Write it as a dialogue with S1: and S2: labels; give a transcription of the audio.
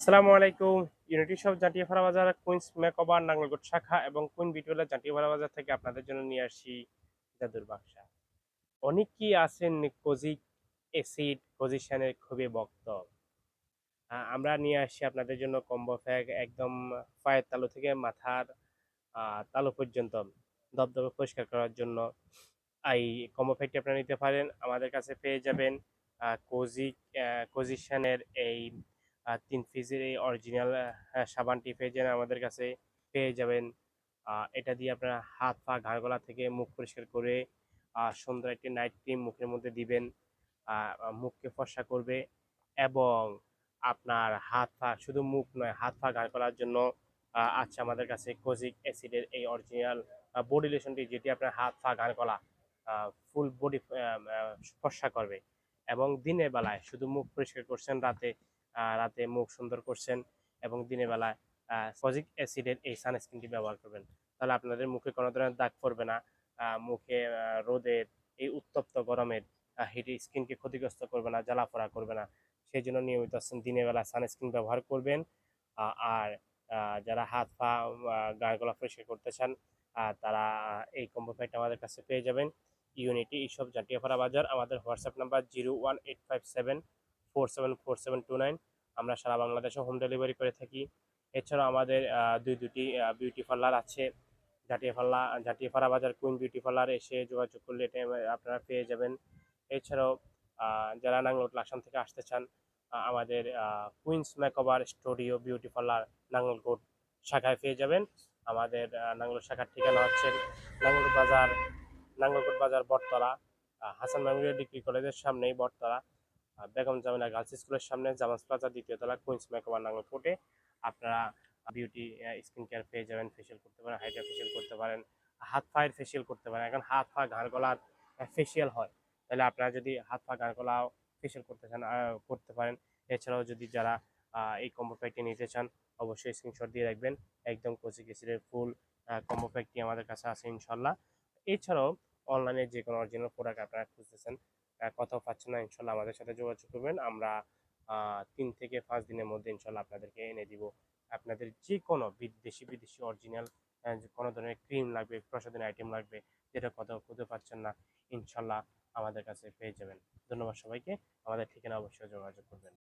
S1: আসসালামু আলাইকুম। Unity shop জাটিয়াপাড়া বাজার কুইন্স মেকওভার নাঙ্গলকোট শাখা এবং কুইন বিটুলা জাটিয়াপাড়া বাজার থেকে আপনাদের জন্য নিয়ে আসি জাদুর বাক্সা। অনেকেই আছেন কোজিক অ্যাসিড পজিশনের খুবই ভক্ত। আমরা নিয়ে আসি আপনাদের জন্য কম্বো প্যাক একদম পায়ের তালু থেকে মাথার তালু পর্যন্ত দবদবে পরিষ্কার করার জন্য। এই কম্বো প্যাকটি আপনারা নিতে পারেন। আমাদের কাছে পেয়ে যাবেন কোজিক কোজিশনের এই তিন পিসের এই অরিজিনাল সাবানটি পেয়ে যাবেন আমাদের কাছে পেয়ে যাবেন। এটা দিয়ে আপনারা হাত পা ঘাড় গলা থেকে মুখ পরিষ্কার করে সুন্দর একটি নাইট ক্রিম মুখের মধ্যে দিবেন। মুখকে ফর্সা করবে এবং আপনার হাত পা শুধু মুখ নয় হাত পা ঘাড় করার জন্য আহ, আছে আমাদের কাছে কোজিক অ্যাসিডের এই অরিজিনাল বডি লোশনটি যেটি আপনার হাত পা ঘাড় গলা ফুল বডি ফর্সা করবে। এবং দিনের বেলায় শুধু মুখ পরিষ্কার করছেন রাতে রাতে মুখ সুন্দর করছেন এবং দিনের বেলায় ফজিক অ্যাসিডের এই সানস্ক্রিনটি ব্যবহার করবেন। তাহলে আপনাদের মুখে কোনো ধরনের দাগ পড়বে না। মুখে রোদের এই উত্তপ্ত গরমের হিট স্কিনকে ক্ষতিগ্রস্ত করবে না জ্বালা পোড়া করবে না। সেই জন্য নিয়মিত দিনের বেলা সানস্ক্রিন ব্যবহার করবেন। আর যারা হাত পা আহ, গায়ে গলা পরিষ্কার করতে চান তারা এই কম্বো প্যাকটা আমাদের কাছে পেয়ে যাবেন। ইউনিটি এইসব জাটিয়াপাড়া বাজার আমাদের WhatsApp number zero one eight five seven four seven four seven two nine. আমরা সারা বাংলাদেশে হোম ডেলিভারি করে থাকি। এছাড়াও আমাদের দুই দুটি বিউটি পার্লার আছে। জাটিয়াপাল্লা জাটিয়াপাড়া বাজার কুইন বিউটি পার্লার এসে যোগাযোগ করলে এটা আপনারা পেয়ে যাবেন। এছাড়াও যারা নাঙ্গলকোট লাকসাম থেকে আসতে চান আমাদের Queens makeover studio beauty parlour Nangalkot শাখায় পেয়ে যাবেন। আমাদের নাঙ্গল শাখার ঠিকানা হচ্ছে নাঙ্গলকোট বাজার নাঙ্গলকোট বাজার বটতলা। হাসান মেমোরিয়াল ডিগ্রি কলেজের সামনেই বটতলা। বেগম জামিনা গার্লস স্কুলের সামনে জামাস প্লাজা দ্বিতীয় তলা কুইন্স মেকওভার নাঙ্গলকোটে আপনারা বিউটি স্কিন কেয়ার পেয়ে যাবেন ফেশিয়াল করতে পারেন হাইড্রা ফেশিয়াল করতে পারেন, হাত পায়ের ফেশিয়াল করতে পারেন। এখন হাত পা, ঘাড় গলার ফেশিয়াল হয়। তাহলে আপনারা যদি হাত পা, ঘাড় গলাও ফেশিয়াল করতে চান করতে পারেন। এছাড়াও যদি যারা এই কম্বো প্যাকটি নিতে চান, অবশ্যই স্ক্রিনশট দিয়ে রাখবেন। একদম কচি কেসিরের ফুল কম্বো প্যাকটি আমাদের কাছে আছে ইনশাল্লাহ। এছাড়াও অনলাইনে যে কোনো অরিজিনাল প্রোডাক্ট আপনারা খুঁজতেছেন কোথাও পাচ্ছেন না। ইনশাল্লাহ আমাদের সাথে যোগাযোগ করবেন। আমরা তিন থেকে পাঁচ দিনের মধ্যে ইনশাল্লাহ আপনাদেরকে এনে দিব। আপনাদের যে কোনো বিদেশি বিদেশি অরিজিনাল কোনো ধরনের ক্রিম লাগবে, প্রসাধনী আইটেম লাগবে, যেটা কোথাও খুঁজে পাচ্ছেন না, ইনশাল্লাহ আমাদের কাছে পেয়ে যাবেন। ধন্যবাদ সবাইকে। আমাদের ঠিকানা অবশ্যই যোগাযোগ করবেন।